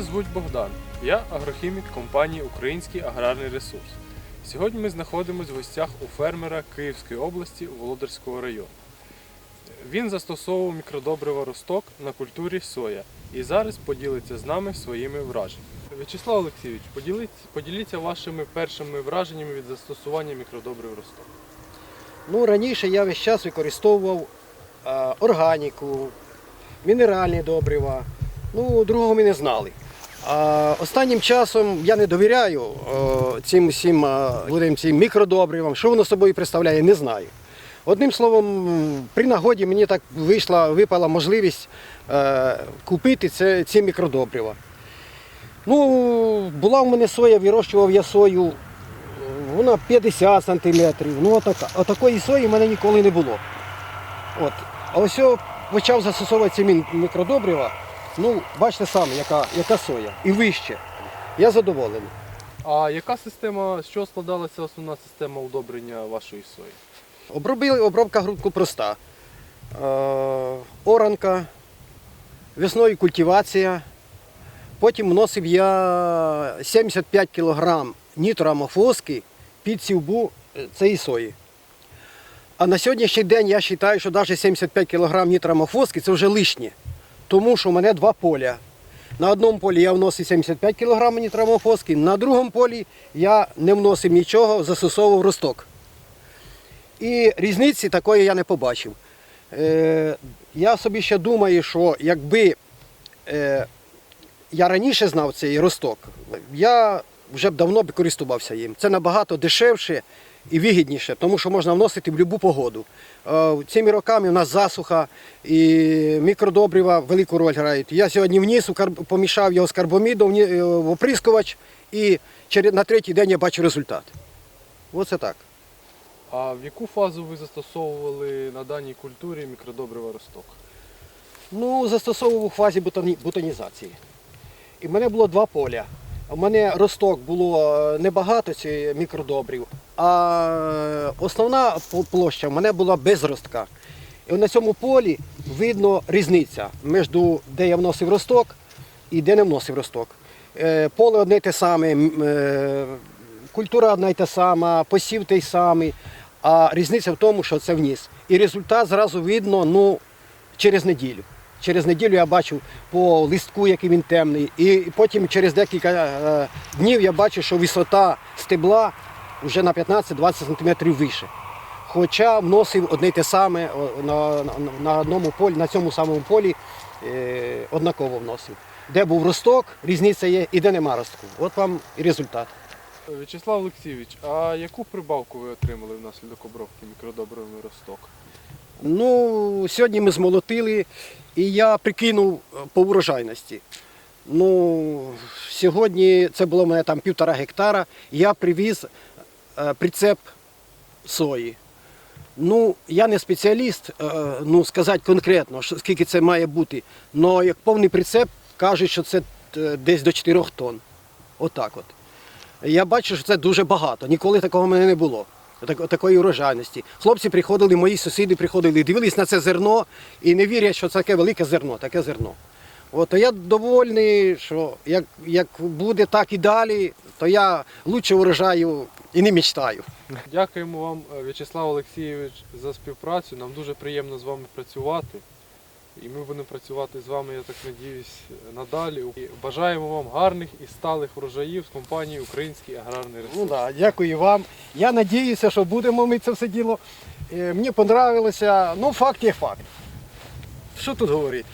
звуть Богдан. Я агрохімік компанії Український аграрний ресурс. Сьогодні ми знаходимося в гостях у фермера Київської області Володарського району. Він застосовував мікродобрива росток на культурі соя і зараз поділиться з нами своїми враженнями. В'ячеслав Олексійович, поділіться вашими першими враженнями від застосування мікродобрив росток. Ну, раніше я весь час використовував е, органіку, мінеральні добрива. Ну, другого ми не знали. А останнім часом я не довіряю е, цим всім е, цим мікродобривам. Що воно собою представляє, не знаю. Одним словом, при нагоді мені так вийшла, випала можливість е, купити це, ці мікродобрива. Ну, була в мене соя, вирощував я сою вона 50 сантиметрів. Ну, отака. Отакої сої в мене ніколи не було. От. А ось я почав застосовувати ці мікродобрива. Ну, бачите самі, яка, яка соя. І вище. Я задоволений. А яка система, з чого складалася основна система удобрення вашої сої? Обробили, обробка грудку проста. Е, оранка, весною культивація. Потім вносив я 75 кг нітроамофоски під сівбу е, цієї сої. А на сьогоднішній день я вважаю, що навіть 75 кг нітроамофоски це вже лишнє. Тому що у мене два поля. На одному полі я вносив 75 кг нітроамофоски, на другому полі я не вносив нічого, застосовував росток. І різниці такої я не побачив. Е, я собі ще думаю, що якби е, я раніше знав цей росток, я вже б давно б користувався їм. Це набагато дешевше і вигідніше, тому що можна вносити в будь-яку погоду. Е, цими роками у нас засуха і мікродобрива велику роль грають. Я сьогодні вніс, помішав його з карбомідом е, в оприскувач і на третій день я бачу результат. Оце так. А в яку фазу ви застосовували на даній культурі мікродобрива росток? Ну, застосовував у фазі бутоні- бутонізації. І в мене було два поля. У мене росток було е, небагато ці мікродобрів, а основна площа в мене була без ростка. І на цьому полі видно різниця між де я вносив росток і де не вносив росток. Е, Поле одне те саме, е, культура одна й та сама, посів той самий, а різниця в тому, що це вніс. І результат зразу видно ну, через неділю. Через неділю я бачу по листку, який він темний, і потім через декілька е, днів я бачу, що висота стебла вже на 15-20 см вище. Хоча вносив одне й те саме на, на, одному полі, на цьому самому полі е, однаково вносив. Де був росток, різниця є, і де нема ростку. От вам і результат. В'ячеслав Олексійович, а яку прибавку ви отримали внаслідок обробки мікродобривами росток? Ну, сьогодні ми змолотили, і я прикинув е, по урожайності. Ну, сьогодні це було в мене там півтора гектара. Я привіз е, прицеп сої. Ну, я не спеціаліст, е, ну, сказати конкретно, скільки це має бути. але як повний прицеп кажуть, що це десь до 4 тонн. Отак от. Я бачу, що це дуже багато. Ніколи такого в мене не було. Так- Такої урожайності. Хлопці приходили, мої сусіди приходили, дивились на це зерно і не вірять, що це таке велике зерно, таке зерно. От, то я довольний, що як, як буде так і далі, то я лучше урожаю і не мечтаю. Дякуємо вам, В'ячеслав Олексійович, за співпрацю. Нам дуже приємно з вами працювати. І ми будемо працювати з вами, я так надіюсь, надалі. І бажаємо вам гарних і сталих врожаїв з компанії Український аграрний ресурс. Ну да, дякую вам. Я надіюся, що будемо ми це все діло. Е, Мені понравилося. Ну, факт є факт. Що тут говорити?